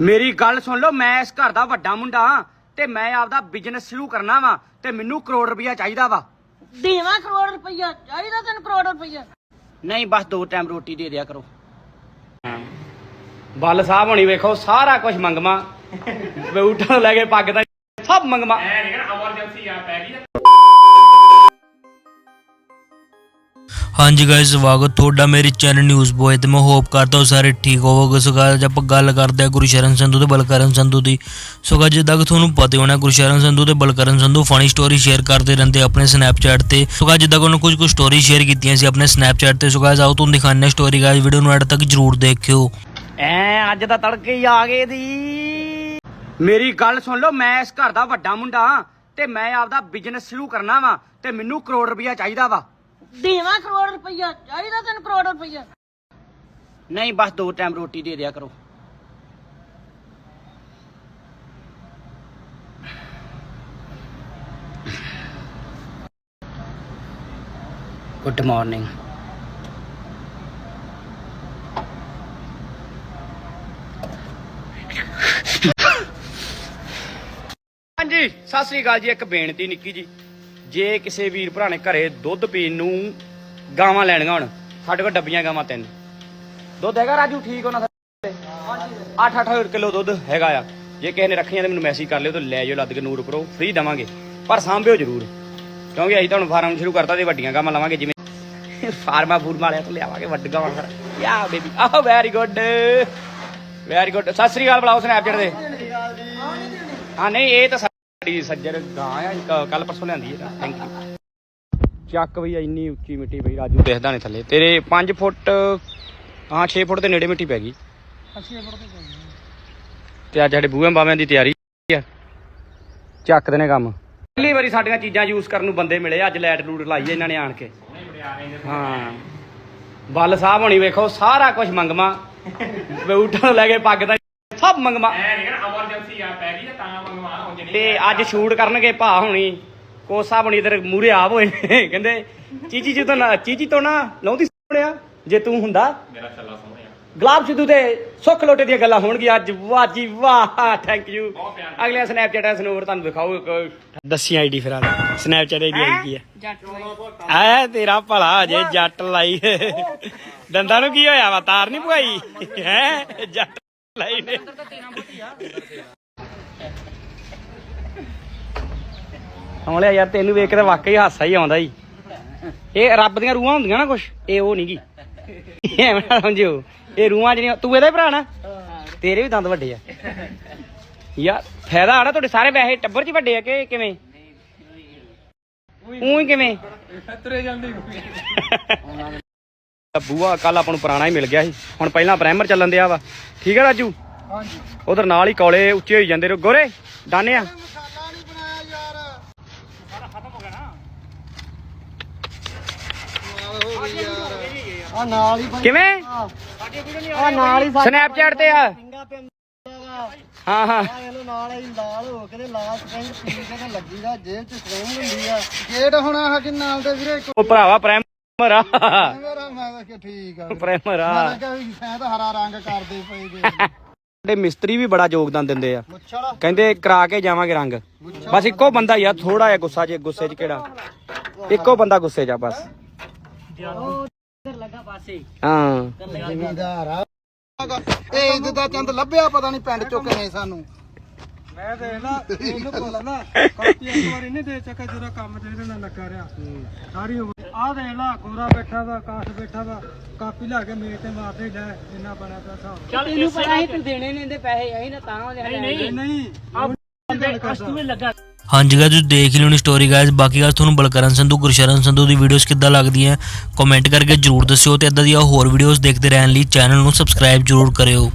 ਮੇਰੀ ਗੱਲ ਸੁਣ ਲਓ ਮੈਂ ਇਸ ਘਰ ਦਾ ਵੱਡਾ ਮੁੰਡਾ ਹਾਂ ਤੇ ਮੈਂ ਆਪਦਾ ਬਿਜ਼ਨਸ ਸ਼ੁਰੂ ਕਰਨਾ ਵਾ ਤੇ ਮੈਨੂੰ ਕਰੋੜ ਰੁਪਇਆ ਚਾਹੀਦਾ ਵਾ। ਦੇਵਾਂ ਕਰੋੜ ਰੁਪਈਆ ਚਾਹੀਦਾ ਤੈਨੂੰ ਕਰੋੜ ਰੁਪਈਆ। ਨਹੀਂ ਬਸ ਦੋ ਟਾਈਮ ਰੋਟੀ ਦੇ ਦਿਆ ਕਰੋ। ਬੱਲ ਸਾਹਿਬ ਹੋਣੀ ਵੇਖੋ ਸਾਰਾ ਕੁਝ ਮੰਗਵਾ। ਬੂਟਾਂ ਲੈ ਕੇ ਪੱਗ ਤੱਕ ਸਭ ਮੰਗਵਾ। ਹਾਂਜੀ ਗਾਇਸ ਸਵਾਗਤ ਤੁਹਾਡਾ ਮੇਰੇ ਚੈਨਲ ਨਿਊਜ਼ ਬੋਏ ਤੇ। ਮੈਂ ਹੋਪ ਕਰਦਾ ਹਾਂ ਸਾਰੇ ਠੀਕ ਹੋਵੋਗੇ। ਸੋ guys, ਆਪਾਂ ਗੱਲ ਕਰਦੇ ਹਾਂ ਗੁਰਸ਼ਰਨ ਸੰਧੂ ਤੇ ਬਲਕਰਨ ਸੰਧੂ ਦੀ। ਸੋ guys, ਜਿੱਦਾਂ ਕਿ ਤੁਹਾਨੂੰ ਪਤਾ ਹੋਣਾ ਗੁਰਸ਼ਰਨ ਸੰਧੂ ਤੇ Balkaran Sandhu funny story share ਕਰਦੇ ਰਹਿੰਦੇ ਆਪਣੇ ਸਨੈਪਚੈਟ ਤੇ। ਸੋ guys, ਜਿੱਦਾਂ ਕਿ ਉਹਨਾਂ ਕੁਝ ਕੁ ਸਟੋਰੀ ਸ਼ੇਅਰ ਕੀਤੀਆਂ ਸੀ ਆਪਣੇ ਸਨੈਪਚੈਟ ਤੇ। ਸੋ guys, ਆਓ ਤੁਹਾਨੂੰ ਦਿਖਾਉਂਦੇ ਹਾਂ ਸਟੋਰੀ ਗਾਇਸ ਵੀਡੀਓ ਨੂੰ ਐਡ ਤੱਕ ਜਰੂਰ ਦੇਖਿਓ। ਐ ਅੱਜ ਤਾਂ ਤੜਕੇ ਹੀ ਆ ਗਏ ਦੀ। ਮੇਰੀ ਗੱਲ ਸੁਣ ਲਓ ਮੈਂ ਇਸ ਘਰ ਦਾ ਵੱਡਾ ਮੁੰਡਾ ਤੇ ਮੈਂ ਆਪਦਾ ਬਿਜ਼ਨਸ ਸ਼ੁਰੂ ਕਰਨਾ ਵਾ ਤੇ ਮੈਨੂੰ ਕਰੋੜ ਰੁਪਇਆ ਚਾਹੀਦਾ ਵਾ। ਦੇਵਾਂ ਕਰੋੜ ਰੁਪਈਆ ਚਾਹੀਦਾ ਤੈਨੂੰ ਕਰੋੜ ਰੁਪਈਆ। ਨਹੀਂ ਬਸ ਦੋ ਟਾਈਮ ਰੋਟੀ ਦੇ ਦਿਆ ਕਰੋ। ਗੁੱਡ ਮਾਰਨਿੰਗ ਹਾਂਜੀ ਸਤਿ ਸ੍ਰੀ ਅਕਾਲ ਜੀ ਇੱਕ ਬੇਨਤੀ ਨਿੱਕੀ ਜੀ। ਜੇ ਕਿਸੇ ਵੀਰ ਭਰਾ ਨੇ ਘਰੇ ਦੁੱਧ ਪੀਣ ਨੂੰ ਗਾਵਾਂ ਲੈਣੀਆਂ ਹੁਣ, ਸਾਡੇ ਕੋਲ ਡੱਬੀਆਂ ਗਾਵਾਂ ਤਿੰਨ। ਦੁੱਧ ਹੈਗਾ ਰਾਜੂ, ਠੀਕ ਹੋਣਾ 8-8 ਕਿਲੋ ਦੁੱਧ ਹੈਗਾ ਆ। ਜੇ ਕਿਸੇ ਨੇ ਰੱਖੀਆਂ ਤੇ ਮੈਨੂੰ ਮੈਸੇਜ ਕਰ ਲਿਓ ਤੇ ਲੈ ਜਾਓ ਲੱਦ ਕੇ ਨੂਰ ਕਰੋ ਫ੍ਰੀ ਦਵਾਂਗੇ। ਪਰ ਸਾਂਭਿਓ ਜ਼ਰੂਰ। ਕਿਉਂਕਿ ਅਸੀਂ ਤੁਹਾਨੂੰ ਫਾਰਮ ਸ਼ੁਰੂ ਕਰਤਾ ਤੇ ਵੱਡੀਆਂ ਗਾਵਾਂ ਲਵਾਂਗੇ, ਜਿਵੇਂ ਫਾਰਮਾ ਫੂਰਮ ਵਾਲਿਆਂ ਤੋਂ ਲਿਆਵਾਂਗੇ, ਵੱਡ ਗਾਵਾਂ ਫਿਰ ਯਾ ਬੇਬੀ ਆਹ very good very good Sat Sri ਅਕਾਲ ਬੁਲਾਓ, ਸਨੈਪਚੈਟ ਦੇ। ਹਾਂ, ਨਹੀਂ, ਇਹ ਤਾਂ ਸਾਡੀ ਸੱਜਰ ਗਾਂ ਆ ਕੱਲ ਪਰਸੋਂ ਲਿਆਂਦੀ ਹੈ ਥੈਂਕ ਯੂ ਚੱਕ ਬਈ ਇੰਨੀ ਉੱਚੀ ਮਿੱਟੀ ਬਈ ਰਾਜੂ। ਦੇਖਦਾ ਨਹੀਂ ਥੱਲੇ। ਤੇਰੇ 5 ਫੁੱਟ ਹਾਂ 6 ਫੁੱਟ ਦੇ ਨੇੜੇ ਮਿੱਟੀ ਪੈ ਗਈ। ਤੇ ਅੱਜ ਸਾਡੇ ਬੂਹਾਂ ਬਾਵਿਆਂ ਦੀ ਤਿਆਰੀ ਆ। ਚੱਕ ਨੇ ਕੰਮ। ਪਹਿਲੀ ਵਾਰੀ ਸਾਡੀਆਂ ਚੀਜ਼ਾਂ ਯੂਜ਼ ਕਰਨ ਨੂੰ ਬੰਦੇ ਮਿਲੇ ਅੱਜ ਲਾਈਟ ਲੂਟ ਲਾਈ ਇਹਨਾਂ ਨੇ ਆਣ ਕੇ। ਹਾਂ। ਬੱਲ ਸਾਹਿਬ ਹੋਣੀ ਵੇਖੋ ਸਾਰਾ ਕੁਝ ਮੰਗਵਾ। ਬੂਟਾਂ ਤੋਂ ਲੈ ਕੇ ਪੱਗ ਤੱਕ ਮੰਗਵਾ ਤੇ ਅੱਜ ਸ਼ੂਟ ਕਰਨਗੇ ਭਾ ਹੋਣੀ। ਕੋਸਾ ਬਣੀ ਤੇਰੇ ਮੂਰੇ ਆਪ ਹੋਏ। ਨੇ। ਕਹਿੰਦੇ ਚੀਚੀ ਜੀ ਤੋਂ ਨਾ ਚੀਚੀ ਤੋਂ ਨਾ ਲਾਉਂਦੀ ਸੋਹਣਿਆ ਜੇ ਤੂੰ ਹੁੰਦਾ। ਮੇਰਾ ਚੱਲਾ ਸੋਹਣਿਆ ਗੁਲਾਬ ਸਿੱਧੂ ਦੇ ਸੁੱਖ ਲੋਟੇ ਦੀਆਂ ਗੱਲਾਂ ਹੋਣਗੀਆਂ ਅੱਜ। ਵਾਹ ਜੀ ਵਾਹ ਥੈਂਕ ਯੂ ਅਗਲੇ ਸਨੈਪਚੈਟ ਸਾਨੂੰ ਹੋਰ ਤੁਹਾਨੂੰ ਦਿਖਾਓ ਇੱਕ। ਦੱਸੀ ਆਈਡੀ ਫਿਰ ਆ ਸਨੈਪਚੈਟ ਆਈਡੀ ਆਈ ਕੀ ਹੈ? ਐ ਤੇਰਾ ਭਲਾ ਜੇ ਜੱਟ ਲਾਈ। ਦੰਦਾਂ ਨੂੰ ਕੀ ਹੋਇਆ ਵਾ? ਤਾਰ ਨਹੀਂ ਪਵਾਈ ਹੈ ਜੱਟ ਲਾਈ ਨੇ। ਯਾਰ ਤੈਨੂੰ ਵੇਖ ਕੇ ਤਾਂ ਵਾਕਈ ਹਾਸਾ ਹੀ ਆਉਂਦਾ ਈ ਇਹ ਰੱਬ ਦੀਆਂ ਰੂਹਾਂ ਹੁੰਦੀਆਂ ਨਾ ਕੁਛ ਇਹ ਉਹ ਨਹੀਂਗੀ ਐਵੇਂ ਨਾ ਸਮਝਿਓ। ਇਹ ਰੂਹਾਂ ਜਿਹੜੀਆਂ ਤੂੰ ਇਹਦਾ ਹੀ ਭਰਾ ਨਾ? ਤੇਰੇ ਵੀ ਦੰਦ ਵੱਡੇ ਆ। ਯਾਰ ਫਾਇਦਾ ਆਣਾ ਤੁਹਾਡੇ ਸਾਰੇ ਵੈਸੇ ਟੱਬਰ 'ਚ ਵੱਡੇ ਆ ਕਿ ਕਿਵੇਂ? ਉਹੀ ਕਿਵੇਂ? ਤੁਰੇ ਜਾਂਦੇ ਬੂਆ ਕੱਲ ਆਪਾਂ ਨੂੰ ਪੁਰਾਣਾ ਹੀ ਮਿਲ ਗਿਆ ਸੀ। ਹੁਣ ਪਹਿਲਾਂ ਪ੍ਰਾਈਮਰ ਚੱਲਣ ਦਿਆ ਵਾ। ਠੀਕ ਹੈ ਰਾਜੂ? ਹਾਂਜੀ। ਉਧਰ ਨਾਲ ਹੀ ਕੌਲੇ ਉੱਚੇ ਹੋਈ ਜਾਂਦੇ ਰੋ ਗੋਰੇ ਦਾਨੇ ਆ। ਆ ਨਾਲ ਹੀ ਕਿਵੇਂ? ਆ ਨਾਲ ਹੀ ਸਨੈਪਚੈਟ ਤੇ ਆ। ਹਾਂ ਹਾਂ ਆ ਇਹਨੂੰ ਨਾਲ ਹੀ ਲਾਲ ਹੋ ਕੇ ਤੇ ਲਾਲ ਸਪ੍ਰਿੰਗ ਪੀ ਕੇ ਤੇ ਲੱਗੀ ਦਾ ਜੇਬ ਚ ਸਪ੍ਰਿੰਗ ਹੁੰਦੀ ਆ। ਗੇਟ ਹੁਣ ਆ ਕਿ ਨਾਲ ਦੇ ਵੀਰੇ? ਉਹ ਭਰਾਵਾ ਪ੍ਰਾਈਮਰ ਆ। ਮੈਂ ਤਾਂ ਕਿ ਠੀਕ ਆ। ਪ੍ਰਾਈਮਰ ਆ ਮੈਂ ਕਿਹਾ ਵੀ ਸ਼ਾਇਦ ਹਰਾ ਰੰਗ ਕਰਦੇ ਪਏ ਜੇ। ਸਾਡੇ ਮਿਸਤਰੀ ਵੀ ਬੜਾ ਯੋਗਦਾਨ ਦਿੰਦੇ ਆ। ਮੁੱਛੜ ਕਹਿੰਦੇ ਕਰਾ ਕੇ ਜਾਵਾਂਗੇ ਰੰਗ। ਬਸ ਇੱਕੋ ਬੰਦਾ ਹੀ ਆ ਥੋੜਾ ਜਿਹਾ ਗੁੱਸਾ ਜੇ ਗੁੱਸੇ 'ਚ ਕਿਹੜਾ? ਇੱਕੋ ਬੰਦਾ ਗੁੱਸੇ 'ਚ ਆ ਬਸ। ਹਾਂ। ਜ਼ਿਮੀਦਾਰ ਆ। ਇਹ ਇੱਜ਼ਤ ਦਾ ਚੰਦ ਲੱਭਿਆ ਪਤਾ ਨਹੀਂ ਪਿੰਡ ਚੋਂ ਕਿਵੇਂ ਸਾਨੂੰ। ਮੈਂ ਦੇਖ ਲਾ ਇਹਨੂੰ ਕੋਲ ਨਾ ਕਾਪੀ ਇੱਕ ਵਾਰੀ ਨਹੀਂ ਦੇ ਚੱਕਾ ਜਦੋਂ ਕੰਮ ਤੇ ਇਹਦੇ ਨਾਲ ਲੱਗਾ ਰਿਹਾ। ਸਾਰੀ ਉਮਰ ਆਹ ਦੇਖ ਲਾ ਗੋਰਾ ਬੈਠਾ ਵਾ ਕਾਸ਼ ਬੈਠਾ ਵਾ ਕਾਪੀ ਲਾ ਕੇ ਮੇਜ਼ ਤੇ ਮਾਰਦੇ ਲੈ ਇੰਨਾ ਬਣਾ ਪਿਆ ਹਿਸਾਬ ਤੈਨੂੰ ਪਤਾ ਹੀ ਤੂੰ ਦੇਣੇ ਨਹੀਂ ਦੇ ਪੈਸੇ ਅਸੀਂ ਨਾ ਤਾਂ ਨਹੀਂ ਨਹੀਂ। ਨਹੀਂ ਆ ਹਾਂਜੀ ਗਾਇਸ ਤੁਸੀਂ ਦੇਖ ਲਿਓ ਨੀ ਸਟੋਰੀ ਗਾਇਸ ਬਾਕੀ ਗੱਲ ਤੁਹਾਨੂੰ ਬਲਕਰਨ ਸੰਧੂ ਗੁਰਸ਼ਰਨ ਸੰਧੂ ਦੀ ਵੀਡੀਓਜ਼ ਕਿੱਦਾਂ ਲੱਗਦੀਆਂ ਕਮੈਂਟ ਕਰਕੇ ਜਰੂਰ ਦੱਸਿਓ ਤੇ ਇਦਾਂ ਦੀਆਂ ਹੋਰ ਵੀਡੀਓਜ਼ ਦੇਖਦੇ ਰਹਿਣ ਲਈ ਚੈਨਲ ਨੂੰ ਸਬਸਕ੍ਰਾਈਬ ਜਰੂਰ ਕਰਿਓ।